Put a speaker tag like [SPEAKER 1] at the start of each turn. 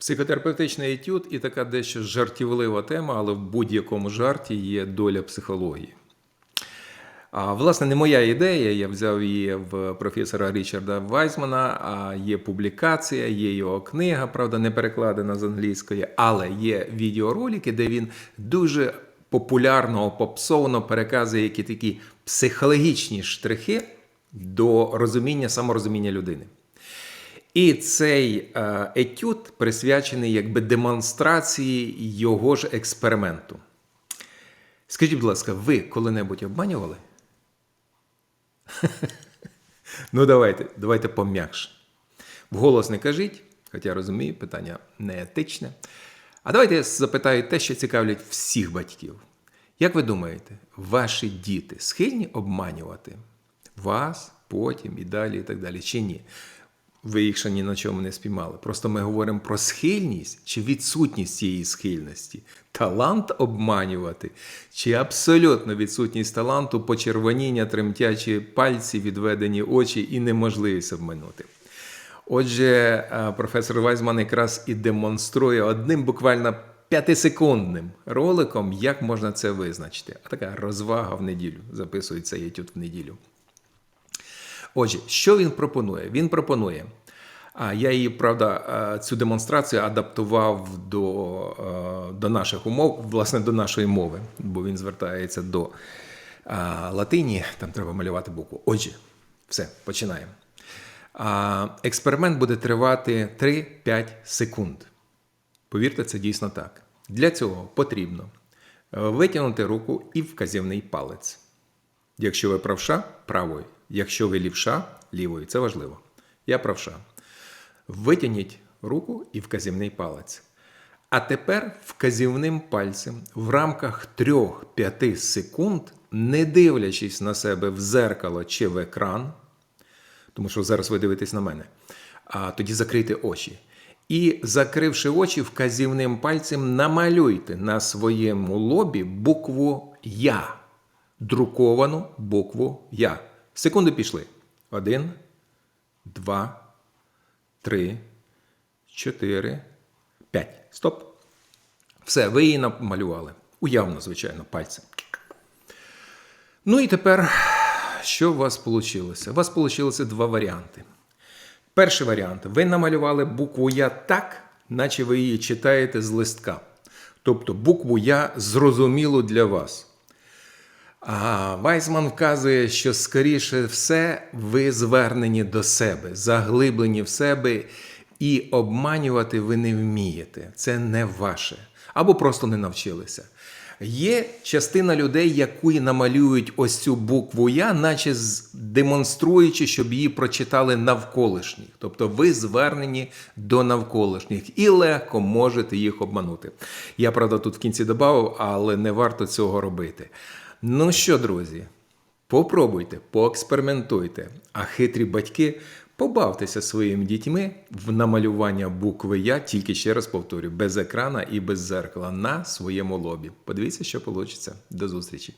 [SPEAKER 1] Психотерапевтичний етюд і така дещо жартівлива тема, але в будь-якому жарті є доля психології. А, власне, не моя ідея, я взяв її в професора Річарда Вайзмана, а є публікація, є його книга, правда, не перекладена з англійської, але є відеоролики, де він дуже популярно, попсовно переказує які такі психологічні штрихи до розуміння, саморозуміння людини. І цей е, етюд присвячений якби демонстрації його ж експерименту. Скажіть, будь ласка, ви коли-небудь обманювали? ну, давайте, давайте пом'якше. Вголос не кажіть, хоча розумію, питання не етичне. А давайте я запитаю те, що цікавлять всіх батьків. Як ви думаєте, ваші діти схильні обманювати вас, потім і далі, і так далі, чи ні? Ви їх ще ні на чому не спіймали. Просто ми говоримо про схильність чи відсутність цієї схильності. Талант обманювати, чи абсолютно відсутність таланту, почервоніння, тремтячі пальці, відведені очі і неможливість обманути. Отже, е, професор Вайзман якраз і демонструє одним буквально п'ятисекундним роликом, як можна це визначити. А така розвага в неділю. Записується етюд в неділю. Отже, що він пропонує? Він пропонує. А я її, правда, цю демонстрацію адаптував до, до наших умов, власне, до нашої мови, бо він звертається до латині, там треба малювати букву. Отже, все, починаємо. Експеримент буде тривати 3-5 секунд. Повірте, це дійсно так. Для цього потрібно е, витягнути руку і вказівний палець. Якщо ви правша правою, якщо ви лівша лівою, це важливо. Я правша. Витягніть руку і вказівний палець. А тепер вказівним пальцем в рамках 3-5 секунд, не дивлячись на себе в зеркало чи в екран, тому що зараз ви дивитесь на мене, а тоді закрийте очі. І, закривши очі, вказівним пальцем намалюйте на своєму лобі букву Я. Друковану букву Я. Секунди пішли. Один, два, три, чотири, п'ять. Стоп. Все, ви її намалювали. Уявно, звичайно, пальцем. Ну і тепер, що у вас вийшло? У вас вийшло два варіанти. Перший варіант. Ви намалювали букву Я так, наче ви її читаєте з листка. Тобто букву Я зрозуміло для вас. А Вайсман вказує, що скоріше все ви звернені до себе, заглиблені в себе, і обманювати ви не вмієте. Це не ваше. Або просто не навчилися. Є частина людей, які намалюють ось цю букву Я, наче демонструючи, щоб її прочитали навколишніх. Тобто ви звернені до навколишніх і легко можете їх обманути. Я, правда, тут в кінці додав, але не варто цього робити. Ну що, друзі, попробуйте, поекспериментуйте, а хитрі батьки побавтеся своїми дітьми в намалювання букви Я, тільки ще раз повторю, без екрана і без зеркала на своєму лобі. Подивіться, що вийде. До зустрічі!